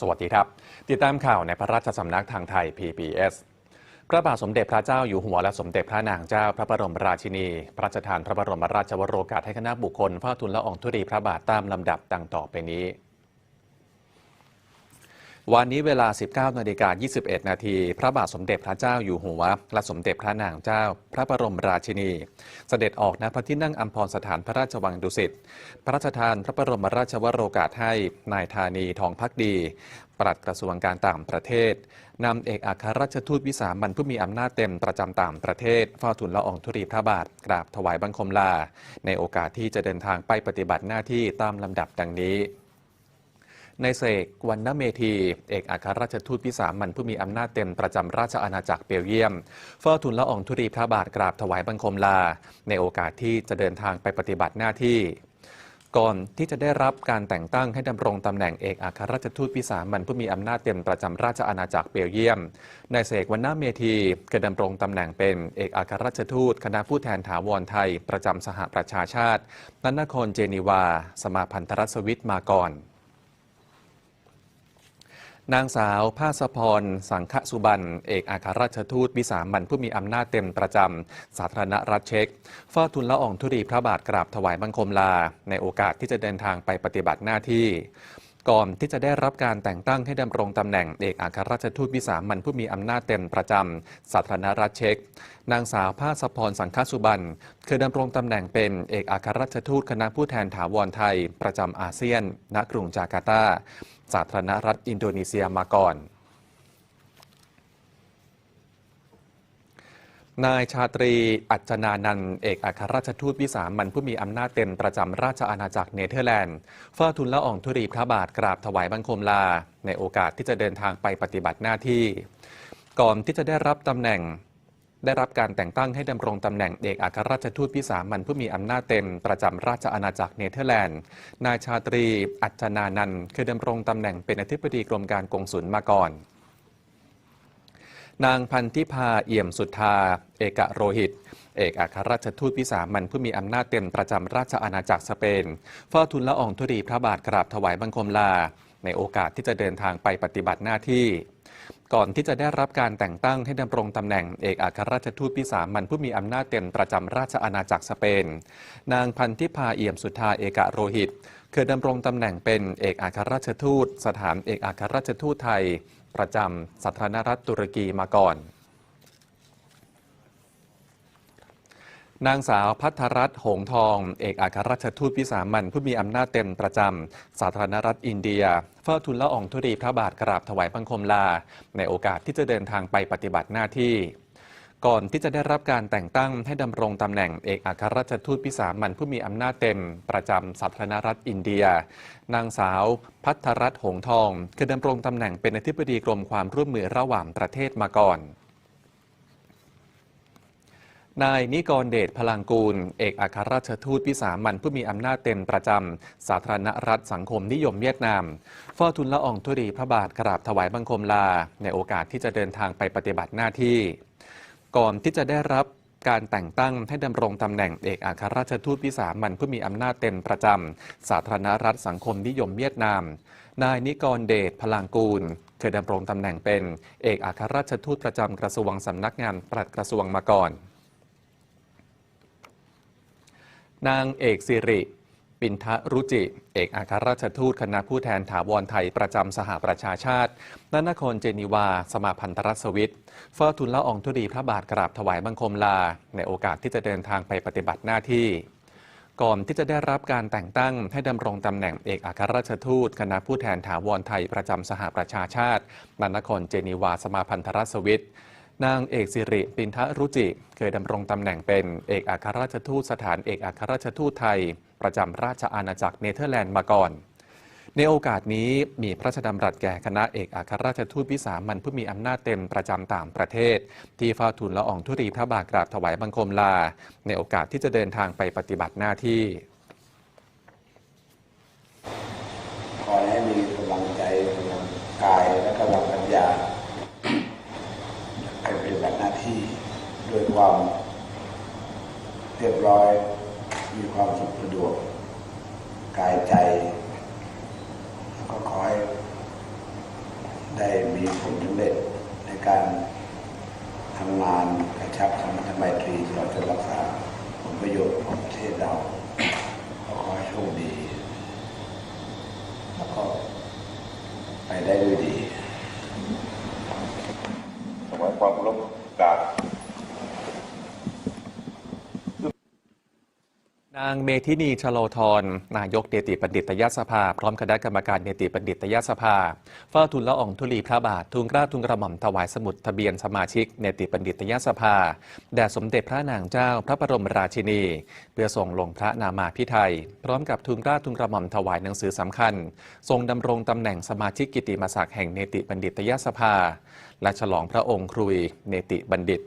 สวัสดีครับ ติดตามข่าวในพระราชสำนักทางไทย PBS พระบาทสมเด็จพระเจ้าอยู่หัวและสมเด็จพระนางเจ้าพระบรมราชินี พระราชทานพระบรมราชวโรกาสให้คณะบุคคลเฝ้าทุนละอองธุรีพระบาทตามลำดับดังต่อไปนี้ วันนี้เวลา 19นาฬิกา21 นาที พระบาทสมเด็จพระเจ้าอยู่หัว และสมเด็จพระนางเจ้า พระบรมราชินี เสด็จออกณพระที่นั่งอัมพรสถานพระราชวังดุสิต พระราชทานพระบรมราชวโรกาสให้ นายธานีทองพักดี ปลัดกระทรวงการต่างประเทศ นำเอกอัครราชทูตวิสามันผู้มีอำนาจเต็มประจำต่างประเทศเฝ้าทูลละอองธุรีพระบาท กราบถวายบังคมลา ในโอกาสที่จะเดินทางไปปฏิบัติหน้าที่ตามลำดับดังนี้ ในเสกวันนเมธีเอกอัครราชทูตวิสามันผู้มีอำนาจเต็มประจำราชอาณาจักรเบลเยียม เฝ้าทูลละอองธุรีพระบาทกราบถวายบังคมลา ในโอกาสที่จะเดินทางไปปฏิบัติหน้าที่ ก่อนที่จะได้รับการแต่งตั้งให้ดำรงตำแหน่งเอกอัครราชทูตวิสามันผู้มีอำนาจเต็มประจำราชอาณาจักรเบลเยียมนายเสกวันนาเมธีเคยดำรงตำแหน่งเป็นเอกอัครราชทูตคณะผู้แทนถาวรไทย ประจำสหประชาชาตินันนครเจนีวา สมาพันธรัฐสวิตมาก่อน นางสาวภาสพร สังฆสุบัน เอกอัครราชทูตวิสามันผู้มีอำนาจเต็มประจำ สาธารณรัฐเช็กเฝ้าทุนละอองธุรีพระบาทกราบถวายบังคมลา ในโอกาสที่จะเดินทางไปปฏิบัติหน้าที่ ก่อนที่จะได้รับการแต่งตั้งให้ดำรงตำแหน่งเอกอัครราชทูตวิสามันผู้มีอำนาจเต็มประจำ สาธารณรัฐเช็กนางสาวภาสพร สังฆสุบันเคยดำรงตำแหน่งเป็นเอกอัครราชทูตคณะผู้แทนถาวรไทย ประจำอาเซียน ณ กรุงจาการ์ตา สาธารณรัฐอินโดนีเซียมาก่อน นายชาตรี อัจนานันเอกอัครราชทูตวิสามันผู้มีอำนาจเต็มประจำราชอาณาจักรเนเธอร์แลนด์เฝ้าทุนละอองธุรีพระบาทกราบถวายบังคมลา ในโอกาสที่จะเดินทางไปปฏิบัติหน้าที่ ก่อนที่จะได้รับตำแหน่ง ได้รับการแต่งตั้งให้ดำรงตำแหน่งเอกอัครราชทูตวิสามันผู้มีอำนาจเต็มประจำราชอาณาจักรเนเธอร์แลนด์ นายชาตรี อัจจนานันท์เคยดำรงตำแหน่งเป็นอธิบดีกรมการกงสุลมาก่อน นางพันธิพาเอี่ยมสุทธา เอกโรหิตเอกอัครราชทูตวิสามันผู้มีอำนาจเต็มประจำราชอาณาจักรสเปนเฝ้าทุนละอองธุรีพระบาทกราบถวายบังคมลา ในโอกาสที่จะเดินทางไปปฏิบัติหน้าที่ ก่อนที่จะได้รับการแต่งตั้งให้ดำรงตำแหน่งเอกอัครราชทูตพิสามันผู้มีอำนาจเต็มประจำราชอาณาจักรสเปน นางพันธิพาเอี่ยมสุธาเอกโรหิตเคยดำรงตำแหน่งเป็นเอกอัครราชทูต สถานเอกอัครราชทูตไทย ประจำสาธารณรัฐตุรกีมาก่อน นางสาวพัทรรัตน์หงทอง เอกอัครราชทูตวิสามันผู้มีอำนาจเต็มประจำ สาธารณรัฐอินเดีย เฝ้าทุนละอองธุรีพระบาทกราบถวายบังคมลา ในโอกาสที่จะเดินทางไปปฏิบัติหน้าที่ ก่อนที่จะได้รับการแต่งตั้งให้ดำรงตำแหน่งเอกอัครราชทูตวิสามันผู้มีอำนาจเต็ม ประจำสาธารณรัฐอินเดีย นางสาวพัทรรัตน์หงทองเคยดำรงตำแหน่งเป็นอธิบดีกรมความร่วมมือระหว่างประเทศมาก่อน นายนิกรเดชพลังกูล เอกอัครราชทูตวิสามันผู้มีอำนาจเต็มประจำ สาธารณรัฐสังคมนิยมเวียดนามเฝ้าทุนละอองธุรีพระบาทกราบถวายบังคมลา ในโอกาสที่จะเดินทางไปปฏิบัติหน้าที่ ก่อนที่จะได้รับการแต่งตั้งให้ดำรงตำแหน่งเอกอัครราชทูตวิสามันผู้มีอำนาจเต็มประจำ สาธารณรัฐสังคมนิยมเวียดนาม นายนิกรเดชพลังกูลเคยดำรงตำแหน่งเป็น เอกอัครราชทูตประจำกระทรวงสำนักงานปลัดกระทรวงมาก่อน นางเอกสิริ ปินทะรุจิ เอกอัครราชทูตคณะผู้แทนถาวรไทยประจำสหประชาชาติณนครเจนีวา สมาพันธรัฐสวิตเฝ้าทุนละอองธุรีพระบาทกราบถวายบังคมลา ในโอกาสที่จะเดินทางไปปฏิบัติหน้าที่ก่อนที่จะได้รับการแต่งตั้งให้ดำรงตำแหน่งเอกอัครราชทูต คณะผู้แทนถาวรไทยประจำสหประชาชาติณนครเจนีวาสมาพันธรัฐสวิต นางเอกสิริปินทะรุจิ เคยดำรงตำแหน่งเป็นเอกอัครราชทูตสถานเอกอัครราชทูตไทย ประจำราชอาณาจักรเนเธอร์แลนด์มาก่อน ในโอกาสนี้มีพระราชดำรัสแก่คณะเอกอัครราชทูตวิสามันผู้มีอำนาจเต็มประจำต่างประเทศ ที่เฝ้าทูลละอองธุรีพระบาทกราบถวายบังคมลา ในโอกาสที่จะเดินทางไปปฏิบัติหน้าที่ ขอให้มีกำลังใจกำลังกายและกำลังปัญญาให้ปฏิ บัติหน้าที่ด้วยความเรียบร้อย มีความสุขสะดวก กายใจแล้วก็ขอให้ได้มีผลสำเร็จในการทำงานกระชับสัมพันธไมตรีที่เราจะรักษาผลประโยชน์ของประเทศเราขอให้โชคดี แล้วก็ไปได้ด้วยดีถวายความเคารพกราบ นางเมธินีชโลธรนายกเนติบัณฑิตยสภา พร้อมคณะกรรมการเนติบัณฑิตยสภาเฝ้าทูลละอองธุลีพระบาททูลกล้าทูลกระหม่อมถวายสมุดทะเบียนสมาชิกเนติบัณฑิตยสภาแด่สมเด็จพระนางเจ้าพระบรมราชินี เพื่อส่งลงพระนามาพิไทย พร้อมกับทูลกล้าทูลกระหม่อมถวายหนังสือสำคัญ ทรงดำรงตำแหน่งสมาชิกกิตติมศักดิ์แห่งเนติบัณฑิตยสภา และฉลองพระองค์ครุยเนติบัณฑิต